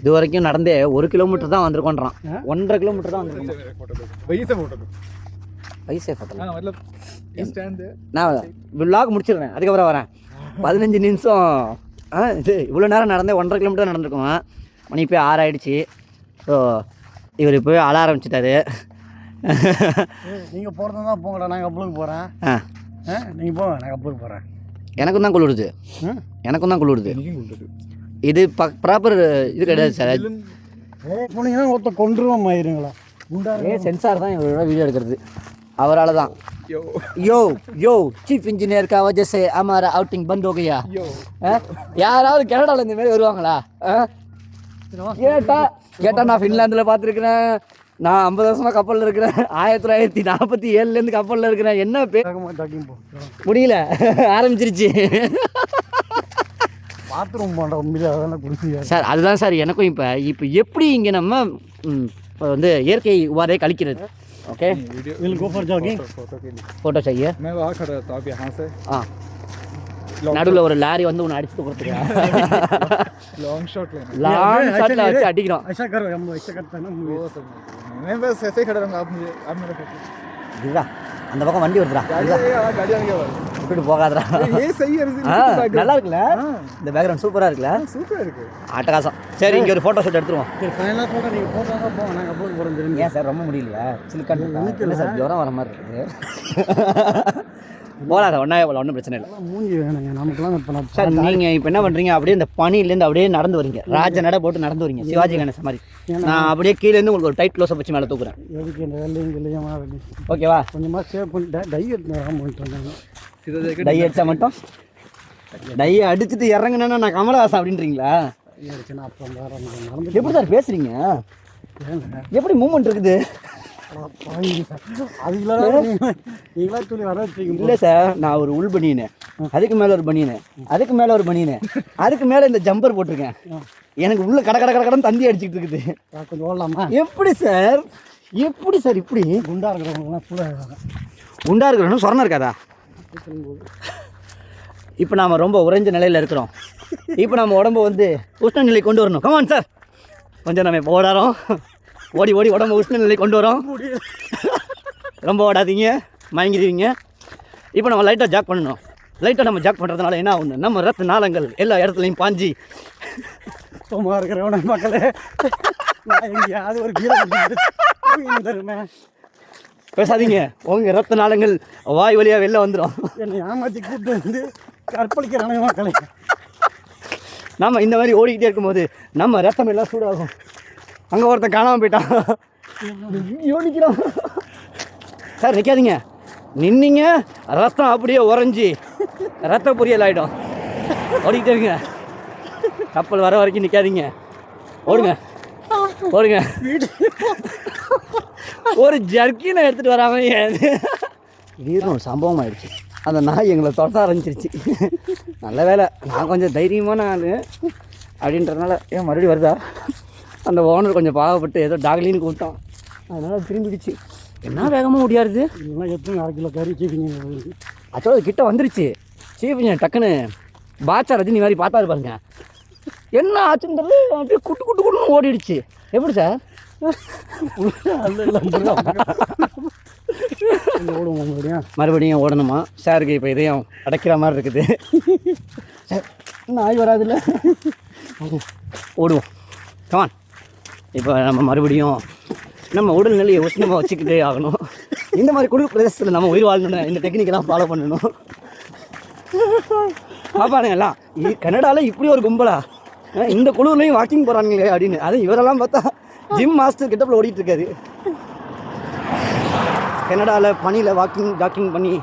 இது வரைக்கும் நடந்தே ஒரு கிலோமீட்டர் தான் வந்திருக்கோன்றான். ஒன்றரை கிலோமீட்டர் தான் வந்திருக்கோம். வயசே ஃபோட்டோ நான் விழாக்கு முடிச்சிடுறேன் அதுக்கப்புறம் வரேன். பதினஞ்சு நிமிஷம். இது இவ்வளோ நேரம் நடந்தே ஒன்றரை கிலோமீட்டர் நடந்திருக்கோம். மணி போய் ஆறாயிடுச்சு ஸோ இவர் இப்போ அழ ஆரம்பிச்சிட்டாரு. நீங்கள் போகிறது தான் போங்கடா. நான் அப்பளுக்கு போகிறேன் ஆ. நீங்கள் போங்க. நான் அப்பளுக்கு போகிறேன் எனக்கும் தான் குளிருது. எனக்கும் தான் குளிருது. இது ப ப்ராப்பர் இது கிடையாது சார். போனீங்கன்னா ஒருத்த கொண்டுருவோம் ஆயிருங்களா ஏ சென்சார் தான் இவரோட வீடியோ எடுக்கிறது. அவரால் தான். யோ. யோ சீஃப் இன்ஜினியர் கா வஜ சே அமாரா அவுட்டிங் பந்த் ஹோகையா யாராவது கனடாவில் இந்த மாதிரி வருவாங்களா? கேட்டா கேட்டா நான் ஃபின்லாந்தில் பார்த்துருக்குறேன். நான் ஐம்பது வருஷமாக கப்பலில் இருக்கிறேன். ஆயிரத்தி தொள்ளாயிரத்தி நாற்பத்தி ஏழுலேருந்து கப்பலில் இருக்கிறேன். என்ன பேர் முடியல. ஆரம்பிச்சிருச்சு. பாத்ரூம் போன்ற உண்மையில அதெல்லாம் சார் அதுதான் சார் எனக்கும் இப்போ இப்போ எப்படி இங்கே நம்ம வந்து இயற்கை உபாதை கழிக்கிறது okay photo go for jogging நடுவில் ஒரு லாரி வந்து உன்னை அடிச்சு கொடுத்துருக்கா லாங் ஷாட்ல லாங் ஷாட்ல வச்சு அடிக்கிறோம் அந்த பக்கம் வண்டி வருதுடா गाड़ी ஸ்பீடு போகாதடா. நல்லா இருக்குல்ல? இந்த பேக்ரவுண்ட் சூப்பராக இருக்குல்ல? சூப்பராக இருக்கு. அட்டகாசம் சரி இங்கே ஒரு ஃபோட்டோ ஷூட் எடுத்துருவோம். போவோம் நாங்கள் போகிறோம் ஏன் சார் ரொம்ப முடியல சிலுக்காட்டு சார் ஜோரம் வர மாதிரி இருக்குது போகலாம் அதை ஒன்றா போகலாம் ஒன்றும் பிரச்சனை இல்லை. மூஞ்சி வேணுங்க. நமக்குலாம் இப்போ சார் நீங்கள் இப்போ என்ன பண்ணுறீங்க அப்படியே இந்த பனிலேருந்து அப்படியே நடந்து வரீங்க. ராஜ நட போட்டு நடந்து வரீங்க. சிவாஜி கணேசன் மாதிரி. நான் அப்படியே கீழேருந்து உங்களுக்கு ஒரு டைட் க்ளோஸை வச்சு மேலே தூக்குறேன். எதுக்கு இந்த வெள்ளையும் கிள்ளையும் ஓகேவா கொஞ்சமாக சேவ் பண்ணிட்டேன் டை எடுத்து பண்ணிட்டு வந்தாங்க டை அடித்தா மட்டும்? டை அடிச்சுட்டு இறங்கினேன்னா நான் கமலஹாசன் அப்படின்றீங்களா? எப்படி சார் பேசுகிறீங்க எப்படி மூமெண்ட் இருக்குது? இல்லை சார் நான் ஒரு உள் பனியனு. அதுக்கு மேலே ஒரு பனியனு. அதுக்கு மேலே ஒரு பனியனு. அதுக்கு மேலே இந்த ஜம்பர் போட்டிருக்கேன். எனக்கு உள்ள கட கட கட கடன் தந்தி அடிச்சுட்டு இருக்குது. கொஞ்சம் ஓடலாமா எப்படி சார்? எப்படி சார் இப்படி? குண்டா இருக்கிறவங்கலாம் ஃபுல்லாக உண்டா இருக்கிறனும் சொரணம் இருக்காதா? இப்போ நாம் ரொம்ப உறைஞ்ச நிலையில் இருக்கிறோம். இப்போ நம்ம உடம்ப வந்து உஷ்ண நிலை கொண்டு வரணும். கமான் சார் கொஞ்சம் நம்ம இப்போ ஓடாரோம் ஓடி ஓடி உடம்ப உஷ்ண நிலை கொண்டு வரோம். ரொம்ப ஓடாதீங்க மயங்கிடுவீங்க. இப்போ நம்ம லைட்டாக ஜாக் பண்ணணும். லைட்டாக நம்ம ஜாக் பண்ணுறதுனால என்ன ஆகுது நம்ம ரத்த நாளங்கள் எல்லா இடத்துலையும் பாஞ்சி. சும்மா இருக்கிறவன மக்களே. நான் எங்கேயாவது ஒரு கீழே தருமே பேசாதீங்க. உங்கள் ரத்த நாளங்கள் வாய் வழியாக வெளில வந்துடும் என்னை ஏமாற்றி கூப்பிட்டு வந்து கற்பழிக்கிறானே மக்களே. நாம் இந்த மாதிரி ஓடிக்கிட்டே இருக்கும்போது நம்ம ரத்தம் எல்லாம் சூடாகும். அங்கே ஒருத்தன் காணாமல் போயிட்டான். யோனிக்கிறான் சார் நிற்காதீங்க நின்னீங்க ரத்தம் அப்படியே உறைஞ்சி ரத்த பொரியல் ஆகிடும் ஓடிக்கிட்டே இருங்க. கப்பல் வர வரைக்கும் நிற்காதீங்க ஓடுங்க. ஓடுங்க. ஒரு ஜர்க்கினை எடுத்துகிட்டு வராமல் ஏன் திடீர்னு ஒரு சம்பவம் ஆயிடுச்சு. அந்த நாய் எங்களை தொட்ட ஆரம்பிச்சிருச்சு நல்ல வேலை. நான் கொஞ்சம் தைரியமான ஆள். அப்படின்றதுனால ஏன் மறுபடியும் வருதா? அந்த ஓனர் கொஞ்சம் பாவப்பட்டு ஏதோ டாக்லின்னு கூப்பிட்டான். அதனால் திரும்பிடுச்சு. என்ன வேகமாக முடியாது இல்லைன்னா எத்தனை அரை கிலோ கறி சீக்கிங்க ஆக்சுவலாக அது கிட்ட வந்துருச்சு. சீஃப் டக்குன்னு பாச்சா ரஜினி மாதிரி பார்த்தாரு பாருங்க. என்ன ஆச்சுன்றது அப்படியே குட்டு குட்டு குட்டுன்னு ஓடிடுச்சு. எப்படி சார்? ஓடுவோம் மறுபடியும்? மறுபடியும் ஓடணுமா? சாருக்கு இப்போ இதயம் அடைக்கிற மாதிரி இருக்குது. சார் நாய் வராதுல்ல? ஓடுவோம். கமான் இப்போ நம்ம மறுபடியும் நம்ம உடல்நிலையை உஷ்ணமாக வச்சுக்கிட்டே ஆகணும். இந்த மாதிரி குளிர் பிரதேசத்தில் நம்ம உயிர் வாழணும் இந்த டெக்னிக்கெல்லாம் ஃபாலோ பண்ணணும். பாப்பானுங்க எல்லாம் இது கனடாவில் இப்படி ஒரு கும்பலா? இந்த குழுவிலையும் வாக்கிங் போகிறாங்களே அப்படின்னு. அது இவரெல்லாம் பார்த்தா ஜிம் மாஸ்டர் கிட்டப்பில் ஓடிட்டு இருக்காரு. கனடாவில் பனியில் வாக்கிங் ஜாக்கிங் பண்ணி